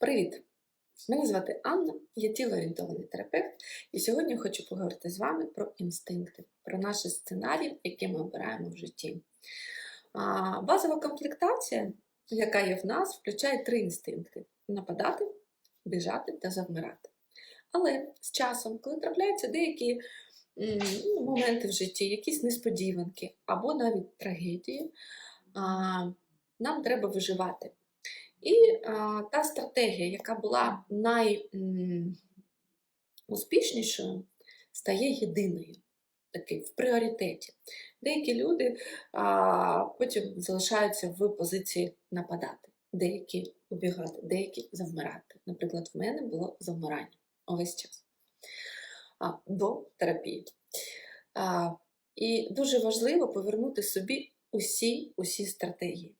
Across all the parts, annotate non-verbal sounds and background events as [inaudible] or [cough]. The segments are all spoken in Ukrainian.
Привіт! Мене звати Анна, я тілоорієнтований терапевт, і сьогодні хочу поговорити з вами про інстинкти, про наші сценарії, які ми обираємо в житті. А, Базова комплектація, яка є в нас, включає три інстинкти: нападати, біжати та завмирати. Але з часом, коли трапляються деякі ну, моменти в житті, якісь несподіванки або навіть трагедії, а, нам треба виживати. І а, та стратегія, яка була найуспішнішою, стає єдиною, такий в пріоритеті. Деякі люди а, потім залишаються в позиції нападати, деякі убігати, деякі завмирати. Наприклад, в мене було завмирання увесь час а, до терапії. А, і дуже важливо повернути собі усі, усі стратегії.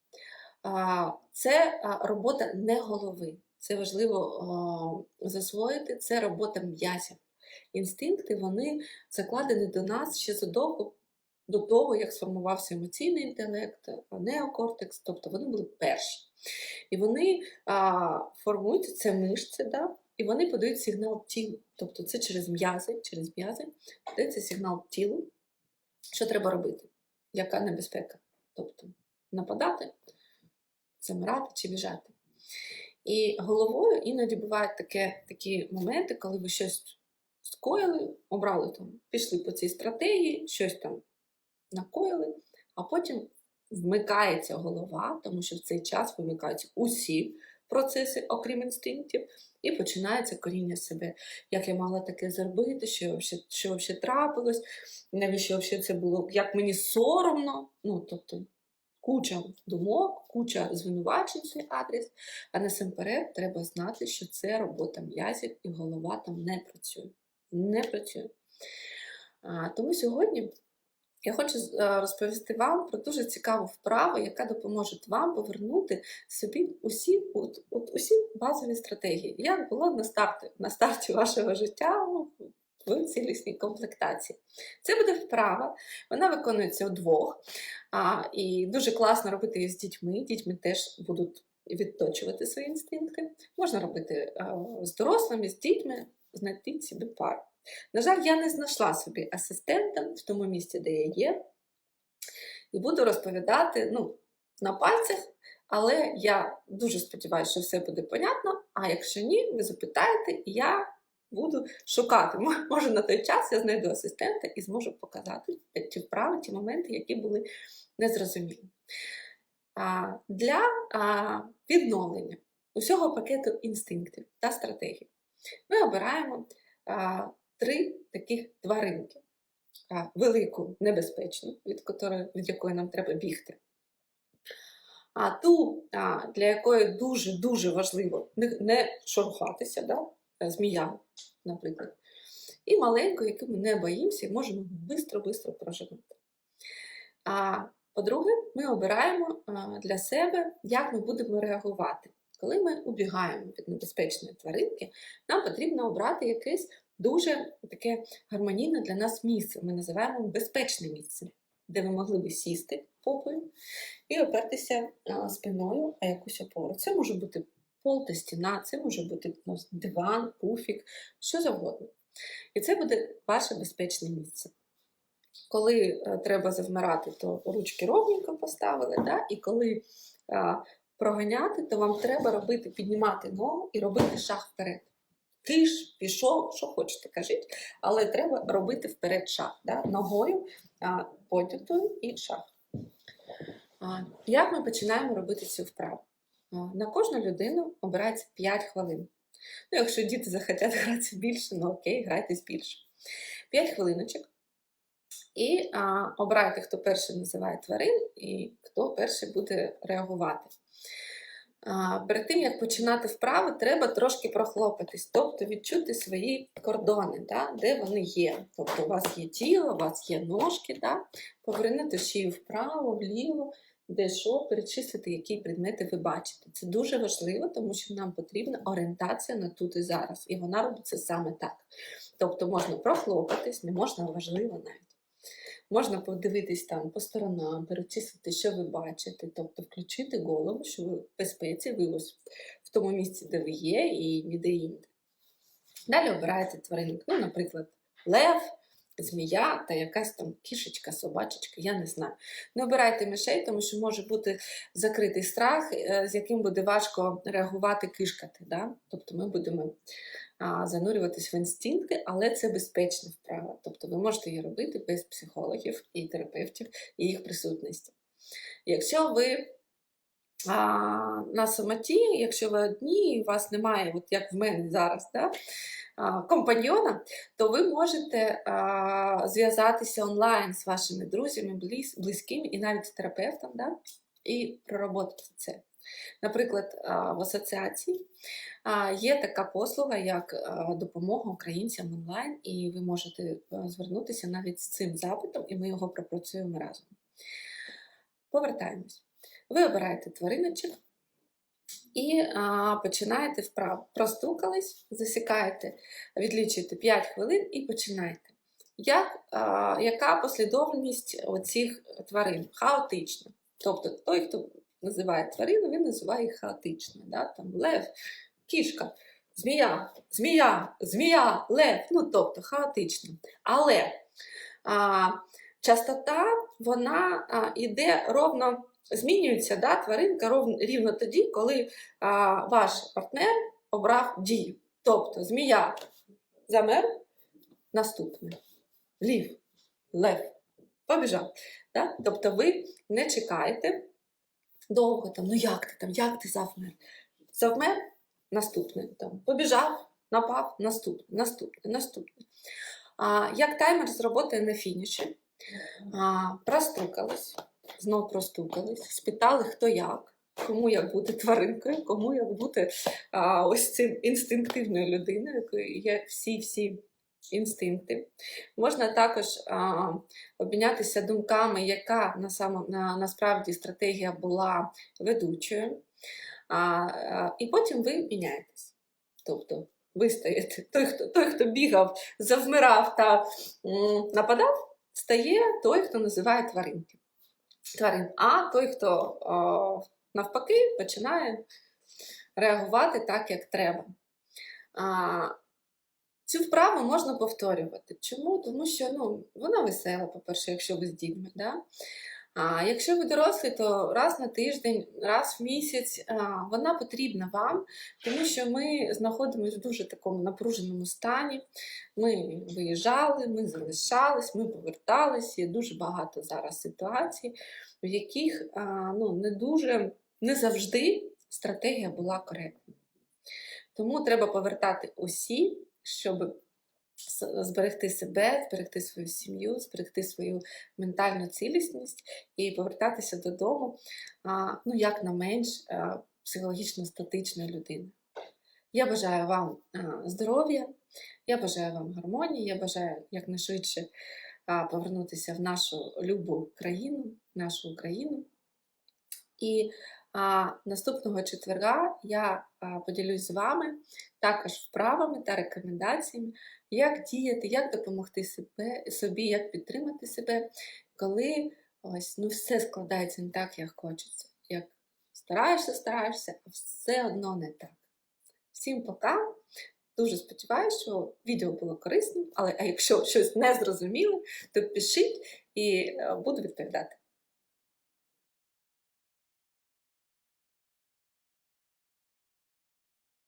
Це робота не голови. Це важливо засвоїти, це робота м'язів. Інстинкти вони закладені до нас ще задовго до того, як сформувався емоційний інтелект, неокортекс, тобто вони були перші. І вони а, формують це мишці, да? і вони подають сигнал тілу. Тобто це через м'язи, через м'язи подається сигнал тілу, що треба робити, яка небезпека. Тобто нападати, замирати чи біжати. І головою іноді бувають таке, такі моменти, коли ви щось скоїли, обрали там, пішли по цій стратегії, щось там накоїли, а потім вмикається голова, тому що в цей час вимикаються усі процеси, окрім інстинктів, і починається коріння себе. Як я мала таке зробити, що що взагалі трапилось, навіщо взагалі це було, як мені соромно. ну, тобто, Куча думок, куча звинувачень свій адрес, а насамперед треба знати, що це робота м'язів і голова там не працює. Не працює. А, Тому сьогодні я хочу розповісти вам про дуже цікаву вправу, яка допоможе вам повернути собі усі от, от усі базові стратегії. Як було на старті, на старті вашого життя в цілісній комплектації. Це буде вправа, вона виконується удвох. А, І дуже класно робити її з дітьми. Дітьми теж будуть відточувати свої інстинкти. Можна робити з дорослими, з дітьми, знайти собі пару. На жаль, я не знайшла собі асистента в тому місці, де я є. І буду розповідати ну, на пальцях, але я дуже сподіваюся, що все буде понятно. А якщо ні, ви запитаєте, і я буду шукати. Може, на той час я знайду асистента і зможу показати ті вправи, ті моменти, які були незрозумілі. Для відновлення усього пакету інстинктів та стратегій ми обираємо три таких тваринки. А, велику, небезпечну, від, якої, від якої нам треба бігти. А ту, для якої дуже-дуже важливо не, не да? Змія, наприклад. І маленьку, яку ми не боїмося і можемо швидко-швидко проживати. А по-друге, ми обираємо для себе, як ми будемо реагувати. Коли ми убігаємо від небезпечної тваринки, нам потрібно обрати якесь дуже таке гармонійне для нас місце. Ми називаємо безпечне місце, де ви могли би сісти попою і опертися спиною а якусь опору. Це може бути пол та стіна, це може бути ну, диван, пуфік, що завгодно. І це буде ваше безпечне місце. Коли е, треба завмирати, то ручки ровненько поставили, да? і коли е, проганяти, то вам треба робити, піднімати ногу і робити шаг вперед. Киш, пішов, що хочете, кажіть, але треба робити вперед шаг. Да? Ногою а, поднятою і шаг. А, Як ми починаємо робити цю вправу? На кожну людину обирається 5 хвилин. Ну, Якщо діти захотять [laughs] гратися більше, ну окей, грайтесь більше. 5 хвилиночок. І а, обирайте, хто перший називає тварин, і хто перший буде реагувати. А, Перед тим, як починати вправи, треба трошки прохлопатись, тобто відчути свої кордони, да, де вони є. Тобто, у вас є тіло, у вас є ножки, да, повернути шию вправо, вліво де що перечислити, які предмети ви бачите. Це дуже важливо, тому що нам потрібна орієнтація на тут і зараз. І вона робиться саме так. Тобто можна прохлопатись, не можна важливо навіть. Можна подивитись там по сторонам, перечислити, що ви бачите, тобто включити голову, що ви в безпеці, ви ось в тому місці, де ви є, і ніде інде. Далі обираєте тваринок, ну, наприклад, лев, змія та якась там кішечка, собачечка, я не знаю. Не обирайте мишей, тому що може бути закритий страх, е, з яким буде важко реагувати, кишкати. Да? Тобто ми будемо а, занурюватись в інстинкти, але це безпечна вправа. Тобто ви можете її робити без психологів і терапевтів і їх присутності. Якщо ви а, на самоті, якщо ви одні, і у вас немає, от як в мене зараз, да, компаньйона, то ви можете зв'язатися онлайн з вашими друзями, близ, близькими і навіть терапевтом, да, і проработати це. Наприклад, в асоціації є така послуга, як допомога українцям онлайн, і ви можете звернутися навіть з цим запитом, і ми його пропрацюємо разом. Повертаємось. Ви обираєте твариночок і а, починаєте вправо. Простукались, засікаєте, відлічуєте 5 хвилин і починаєте. Як, а, яка послідовність оцих тварин? Хаотична. Тобто той, хто називає тварину, він називає їх хаотично. Да? Там лев, кішка, змія, змія, змія, лев. Ну, тобто хаотично. Але а, частота вона а, іде ровно, змінюється да, тваринка рівно тоді, коли а, ваш партнер обрав дію. Тобто змія замер, наступне. Лів, лев, побіжав. Да? Тобто ви не чекаєте довго там, ну як ти там, як ти завмер? Завмер, наступне. Там, побіжав, напав, наступне, наступне, наступне. А, як таймер зроботає на фініші? А, простукались, знов простукались, спитали, хто як, кому як бути тваринкою, кому як бути а, ось цим інстинктивною людиною, якою є всі-всі інстинкти. Можна також а, обмінятися думками, яка на само, на, насправді стратегія була ведучою. А, а, і потім ви міняєтесь. Тобто ви стаєте, той, хто, той, хто бігав, завмирав та м, нападав, стає той, хто називає тваринки. Тварин. А той, хто о, навпаки починає реагувати так, як треба. А, Цю вправу можна повторювати. Чому? Тому що ну, вона весела, по-перше, якщо ви з дітьми. Да? А якщо ви дорослі, то раз на тиждень, раз в місяць вона потрібна вам, тому що ми знаходимося в дуже такому напруженому стані. Ми виїжджали, ми залишались, ми повертались. Є дуже багато зараз ситуацій, в яких ну, не дуже не завжди стратегія була коректна. Тому треба повертати усі, щоб зберегти себе, зберегти свою сім'ю, зберегти свою ментальну цілісність і повертатися додому, ну, як на менш психологічно статичної людини. Я бажаю вам здоров'я, я бажаю вам гармонії, я бажаю якнайшвидше повернутися в нашу любу країну, нашу Україну. І а, наступного четверга я а, поділюсь з вами також вправами та рекомендаціями, як діяти, як допомогти себе, собі, як підтримати себе, коли ось ну все складається не так, як хочеться. Як стараєшся, стараєшся, а все одно не так. Всім пока! Дуже сподіваюся, що відео було корисним, але а якщо щось не зрозуміло, то пишіть і буду відповідати.